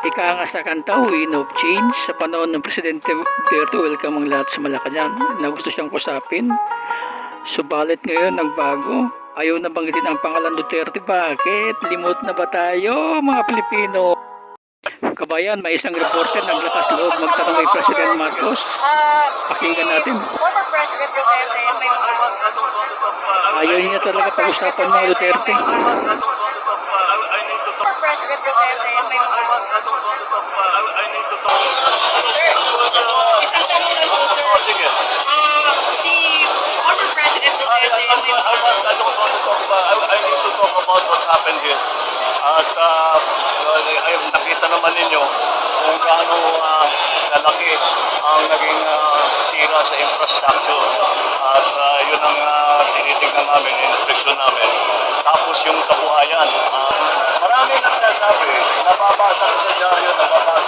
Ika nga sa kanta, of Change, sa panahon ng Presidente Duterte, welcome ang lahat sa Malacanang na gusto siyang kusapin. Subalit ngayon, nagbago. Ayaw na banggitin ang pangalan Duterte. Bakit? Limot na ba tayo, mga Pilipino? Kabayan, may isang reporter naglakas loob magtanong kay President Marcos. Pakinggan natin. Former President Duterte, may mga... Ayaw niya talaga pag-usapan mga Duterte. President Duterte, may mga... Isang tanong lang po, sir. Oh, sige. Ah, si former President Duterte, may I, mga... I, I don't want to talk about, I, I need to talk about what's happened here. At uh, ay, nakita naman ninyo kung gaano uh, kalaki ang naging uh, sira sa infrastructure. At uh, yun ang uh, tinitignan namin, inspection namin. Tapos yung kabuhayan. Nababasa ko sa dyaryo, nababasa,